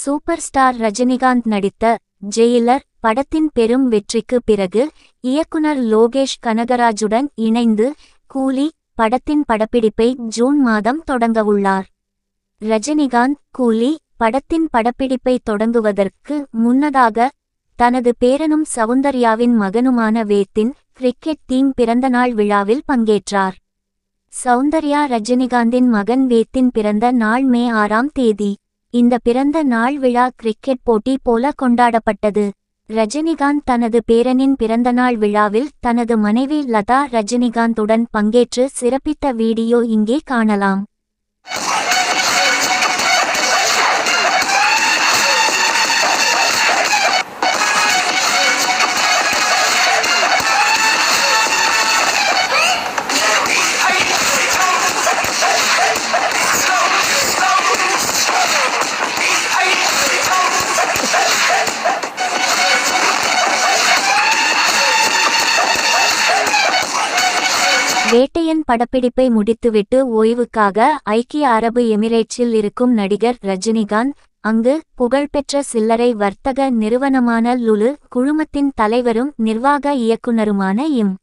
Super star Rajinikanth நடித்த Jailer படத்தின் பெரும் வெற்றிக்கு பிறகு இயக்குனர் லோகேஷ் கனகராஜுடன் இணைந்து கூலி படத்தின் படப்பிடிப்பை ஜூன் மாதம் தொடங்கவுள்ளார் ரஜினிகாந்த் கூலி படத்தின் படப்பிடிப்பை தொடங்குவதற்கு முன்னதாக தனது பேரனும் சவுந்தர்யாவின் மகனுமான வேத்தின் கிரிக்கெட் டீம் பிறந்தநாள் விழாவில் பங்கேற்றார். சௌந்தர்யா ரஜினிகாந்தின் மகன் வேத்தின் பிறந்த நாள் மே ஆறாம் தேதி. இந்த பிறந்த நாள் விழா கிரிக்கெட் போட்டி போல கொண்டாடப்பட்டது. ரஜினிகாந்த் தனது பேரனின் பிறந்தநாள் விழாவில் தனது மனைவி லதா ரஜினிகாந்துடன் பங்கேற்று சிறப்பித்த வீடியோ இங்கே காணலாம். வேட்டையன் படப்பிடிப்பை முடித்துவிட்டு ஓய்வுக்காக ஐக்கிய அரபு எமிரேட்ஸில் இருக்கும் நடிகர் ரஜினிகாந்த் அங்கு புகழ்பெற்ற சில்லறை வர்த்தக நிறுவனமான லுலு குழுமத்தின் தலைவரும் நிர்வாக இயக்குனருமான இம்.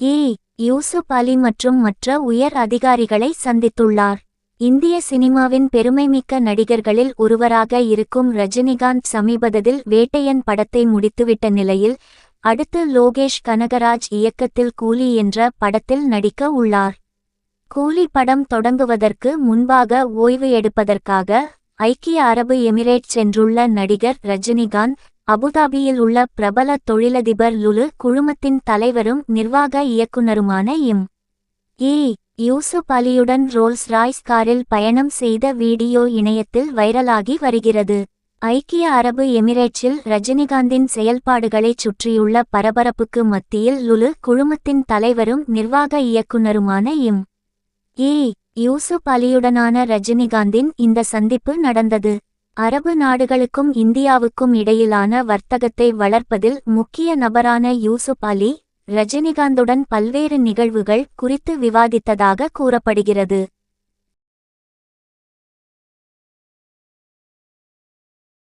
இ. யூசுப் அலி மற்றும் மற்ற உயர் அதிகாரிகளை சந்தித்துள்ளார். இந்திய சினிமாவின் பெருமைமிக்க நடிகர்களில் ஒருவராக இருக்கும் ரஜினிகாந்த் சமீபத்தில் வேட்டையன் படத்தை முடித்துவிட்ட நிலையில் அடுத்து லோகேஷ் கனகராஜ் இயக்கத்தில் கூலி என்ற படத்தில் நடிக்க உள்ளார். கூலி படம் தொடங்குவதற்கு முன்பாக ஓய்வு எடுப்பதற்காக ஐக்கிய அரபு எமிரேட் சென்றுள்ள நடிகர் ரஜினிகாந்த் அபுதாபியில் உள்ள பிரபல தொழிலதிபர் லுலு குழுமத்தின் தலைவரும் நிர்வாக இயக்குனருமான இம். ஏ யூசுப் அலியுடன் ரோல்ஸ் ராய்ஸ் காரில் பயணம் செய்த வீடியோ இணையத்தில் வைரலாகி வருகிறது. ஐக்கிய அரபு எமிரேட்ஸில் ரஜினிகாந்தின் செயல்பாடுகளைச் சுற்றியுள்ள பரபரப்புக்கு மத்தியில் லுலு குழுமத்தின் தலைவரும் நிர்வாக இயக்குனருமான இம் ஏ. யூசுப் அலியுடனான ரஜினிகாந்தின் இந்த சந்திப்பு நடந்தது. அரபு நாடுகளுக்கும் இந்தியாவுக்கும் இடையிலான வர்த்தகத்தை வளர்ப்பதில் முக்கிய நபரான யூசுப் அலி ரஜினிகாந்துடன் பல்வேறு நிகழ்வுகள் குறித்து விவாதித்ததாக கூறப்படுகிறது.